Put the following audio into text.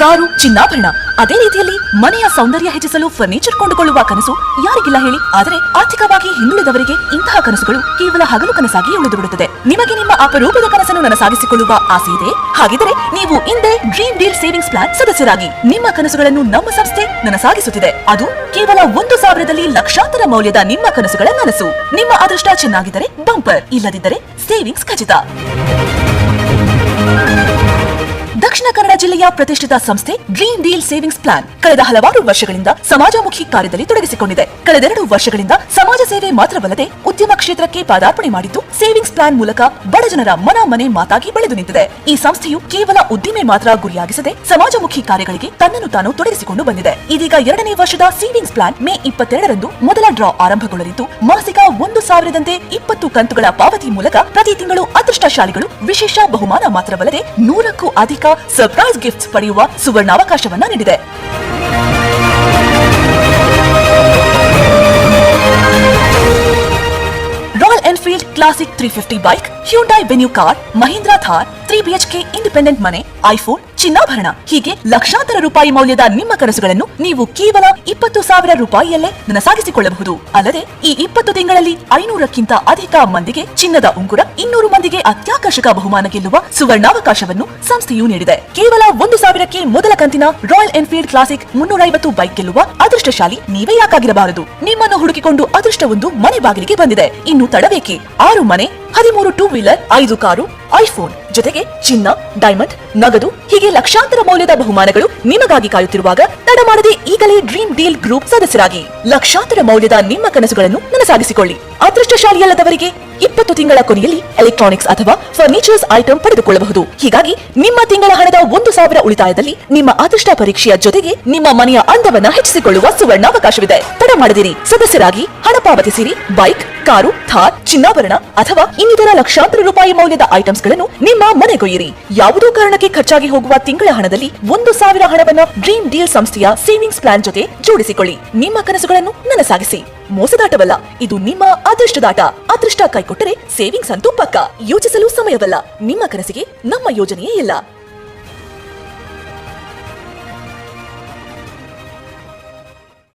Car, ಚಿನ್ನಾಭರಣ. ಅದೇ ರೀತಿಯಲ್ಲಿ ಮನೆಯ ಸೌಂದರ್ಯ ಹೆಚ್ಚಿಸಲು ಫರ್ನಿಚರ್ ಕೊಂಡುಕೊಳ್ಳುವ ಕನಸು ಯಾರಿಗಿಲ್ಲ ಹೇಳಿ. ಆದರೆ ಆರ್ಥಿಕವಾಗಿ ಹಿಂದುಳಿದವರಿಗೆ ಇಂತಹ ಕನಸುಗಳು ಕೇವಲ ಹಗಲು ಕನಸಾಗಿ ಉಳಿದು ಬಿಡುತ್ತದೆ ನಿಮಗೆ ನಿಮ್ಮ ಅಪರೂಪದ ಕನಸನ್ನು ನನಸಾಗಿಸಿಕೊಳ್ಳುವ ಆಸೆ ಇದೆ? ಹಾಗಿದ್ದರೆ ನೀವು ಇಂದೇ ಡ್ರೀಮ್ ಡೀಲ್ ಸೇವಿಂಗ್ಸ್ ಪ್ಲಾನ್ ಸದಸ್ಯರಾಗಿ. ನಿಮ್ಮ ಕನಸುಗಳನ್ನು ನಮ್ಮ ಸಂಸ್ಥೆ ನನಸಾಗಿಸುತ್ತಿದೆ. ಅದು ಕೇವಲ ಒಂದು ಸಾವಿರದಲ್ಲಿ ಲಕ್ಷಾಂತರ ಮೌಲ್ಯದ ನಿಮ್ಮ ಕನಸುಗಳ ನನಸು. ನಿಮ್ಮ ಅದೃಷ್ಟ ಚೆನ್ನಾಗಿದ್ದರೆ ಬಂಪರ್ ಇಲ್ಲದಿದ್ದರೆ ಸೇವಿಂಗ್ಸ್ ಖಚಿತ. ದಕ್ಷಿಣ ಕನ್ನಡ ಜಿಲ್ಲೆಯ ಪ್ರತಿಷ್ಠಿತ ಸಂಸ್ಥೆ ಗ್ರೀನ್ ಡೀಲ್ ಸೇವಿಂಗ್ಸ್ ಪ್ಲಾನ್ ಕಳೆದ ಹಲವಾರು ವರ್ಷಗಳಿಂದ ಸಮಾಜಮುಖಿ ಕಾರ್ಯದಲ್ಲಿ ತೊಡಗಿಸಿಕೊಂಡಿದೆ. ಕಳೆದೆರಡು ವರ್ಷಗಳಿಂದ ಸಮಾಜ ಸೇವೆ ಮಾತ್ರವಲ್ಲದೆ ಉದ್ಯಮ ಕ್ಷೇತ್ರಕ್ಕೆ ಪಾದಾರ್ಪಣೆ ಮಾಡಿದ್ದು ಸೇವಿಂಗ್ಸ್ ಪ್ಲಾನ್ ಮೂಲಕ ಬಡಜನರ ಮನ ಮನೆ ಮಾತಾಗಿ ಬೆಳೆದು ನಿಂತಿದೆ. ಈ ಸಂಸ್ಥೆಯು ಕೇವಲ ಉದ್ದಿಮೆ ಮಾತ್ರ ಗುರಿಯಾಗಿಸದೆ ಸಮಾಜಮುಖಿ ಕಾರ್ಯಗಳಿಗೆ ತನ್ನನ್ನು ತಾನು ತೊಡಗಿಸಿಕೊಂಡು ಬಂದಿದೆ. ಇದೀಗ ಎರಡನೇ ವರ್ಷದ ಸೇವಿಂಗ್ಸ್ ಪ್ಲಾನ್ ಮೇ ಇಪ್ಪತ್ತೆರಡರಂದು ಮೊದಲ ಡ್ರಾ ಆರಂಭಗೊಳ್ಳಲಿದ್ದು, ಮಾಸಿಕ ಒಂದು ಸಾವಿರದಂತೆ ಇಪ್ಪತ್ತು ಕಂತುಗಳ ಪಾವತಿ ಮೂಲಕ ಪ್ರತಿ ತಿಂಗಳು ಅದೃಷ್ಟಶಾಲಿಗಳು ವಿಶೇಷ ಬಹುಮಾನ ಮಾತ್ರವಲ್ಲದೆ ನೂರಕ್ಕೂ ಅಧಿಕ ಸರ್ಪ್ರೈಸ್ ಗಿಫ್ಟ್ಸ್ ಪಡೆಯುವ ಸುವರ್ಣಾವಕಾಶವನ್ನ ನೀಡಿದೆ. Royal Enfield Classic three fifty bike Hyundai Venue car Mahindra Thar three BHK independent ಮನೆ ಐಫೋನ್ ಚಿನ್ನಾಭರಣ, ಹೀಗೆ ಲಕ್ಷಾಂತರ ರೂಪಾಯಿ ಮೌಲ್ಯದ ನಿಮ್ಮ ಕನಸುಗಳನ್ನು ನೀವು ಕೇವಲ ಇಪ್ಪತ್ತು ಸಾವಿರ ರೂಪಾಯಿಯಲ್ಲೇ ನನಸಾಗಿಸಿಕೊಳ್ಳಬಹುದು. ಅಲ್ಲದೆ ಈ ಇಪ್ಪತ್ತು ತಿಂಗಳಲ್ಲಿ ಐನೂರಕ್ಕಿಂತ ಅಧಿಕ ಮಂದಿಗೆ ಚಿನ್ನದ ಉಂಗುರ, ಇನ್ನೂರು ಮಂದಿಗೆ ಅತ್ಯಾಕರ್ಷಕ ಬಹುಮಾನ ಗೆಲ್ಲುವ ಸುವರ್ಣಾವಕಾಶವನ್ನು ಸಂಸ್ಥೆಯು ನೀಡಿದೆ. ಕೇವಲ ಒಂದು ಸಾವಿರಕ್ಕೆ ಮೊದಲ ಕಂತಿನ ರಾಯಲ್ ಎನ್ಫೀಲ್ಡ್ ಕ್ಲಾಸಿಕ್ ಮುನ್ನೂರ ಐವತ್ತು ಬೈಕ್ ಗೆಲ್ಲುವ ಅದೃಷ್ಟಶಾಲಿ ನೀವೇ ಯಾಕಾಗಿರಬಾರದು. ನಿಮ್ಮನ್ನು ಹುಡುಕಿಕೊಂಡು ಅದೃಷ್ಟವೊಂದು ಮನೆ ಬಾಗಿಲಿಗೆ ಬಂದಿದೆ. ಇನ್ನು ತಡಬೇಕೆ? ಆರು ಮನೆ ಹದಿಮೂರು ಟೂ ವೀಲರ್ ಐದು ಕಾರು ಐಫೋನ್ ಜೊತೆಗೆ ಚಿನ್ನ ಡೈಮಂಡ್ ನಗದು, ಹೀಗೆ ಲಕ್ಷಾಂತರ ಮೌಲ್ಯದ ಬಹುಮಾನಗಳು ನಿಮಗಾಗಿ ಕಾಯುತ್ತಿರುವಾಗ ತಡ ಮಾಡದೆ ಈಗಲೇ ಡ್ರೀಮ್ ಡೀಲ್ ಗ್ರೂಪ್ ಸದಸ್ಯರಾಗಿ ಲಕ್ಷಾಂತರ ಮೌಲ್ಯದ ನಿಮ್ಮ ಕನಸುಗಳನ್ನು ನನಸಾಗಿಸಿಕೊಳ್ಳಿ. ಅದೃಷ್ಟಶಾಲಿಯಲ್ಲದವರಿಗೆ ಇಪ್ಪತ್ತು ತಿಂಗಳ ಕೊನೆಯಲ್ಲಿ ಎಲೆಕ್ಟ್ರಾನಿಕ್ಸ್ ಅಥವಾ ಫರ್ನಿಚರ್ಸ್ ಐಟಂ ಪಡೆದುಕೊಳ್ಳಬಹುದು. ಹೀಗಾಗಿ ನಿಮ್ಮ ತಿಂಗಳ ಹಣದ ಒಂದು ಸಾವಿರ ಉಳಿತಾಯದಲ್ಲಿ ನಿಮ್ಮ ಅದೃಷ್ಟ ಪರೀಕ್ಷೆಯ ಜೊತೆಗೆ ನಿಮ್ಮ ಮನೆಯ ಅಂದವನ್ನ ಹೆಚ್ಚಿಸಿಕೊಳ್ಳುವ ಸುವರ್ಣಾವಕಾಶವಿದೆ. ತಡ ಮಾಡದಿರಿ ಸದಸ್ಯರಾಗಿ ಹಣ ಪಾವತಿಸಿರಿ. ಬೈಕ್ ಕಾರು, ಥಾರ್, ಚಿನ್ನಾಭರಣ ಅಥವಾ ಇನ್ನಿತರ ಲಕ್ಷಾಂತರ ರೂಪಾಯಿ ಮೌಲ್ಯದ ಐಟಮ್ಸ್ಗಳನ್ನು ನಿಮ್ಮ ಮನೆಗೊಯ್ಯಿರಿ ಯಾವುದೋ ಕಾರಣಕ್ಕೆ ಖರ್ಚಾಗಿ ಹೋಗುವ ತಿಂಗಳ ಹಣದಲ್ಲಿ ಒಂದು ಸಾವಿರ ಹಣವನ್ನು ಡ್ರೀಮ್ ಡೀಲ್ ಸಂಸ್ಥೆಯ ಸೇವಿಂಗ್ಸ್ ಪ್ಲಾನ್ ಜೊತೆ ಜೋಡಿಸಿಕೊಳ್ಳಿ. ನಿಮ್ಮ ಕನಸುಗಳನ್ನು ನನಸಾಗಿಸಿ. ಮೋಸದಾಟವಲ್ಲ, ಇದು ನಿಮ್ಮ ಅದೃಷ್ಟದಾಟ. ಅದೃಷ್ಟ ಕೈಕೊಟ್ಟರೆ ಸೇವಿಂಗ್ಸ್ ಅಂತೂ ಪಕ್ಕ. ಯೋಚಿಸಲು ಸಮಯವಲ್ಲ. ನಿಮ್ಮ ಕನಸಿಗೆ ನಮ್ಮ ಯೋಜನೆಯೇ ಇಲ್ಲ.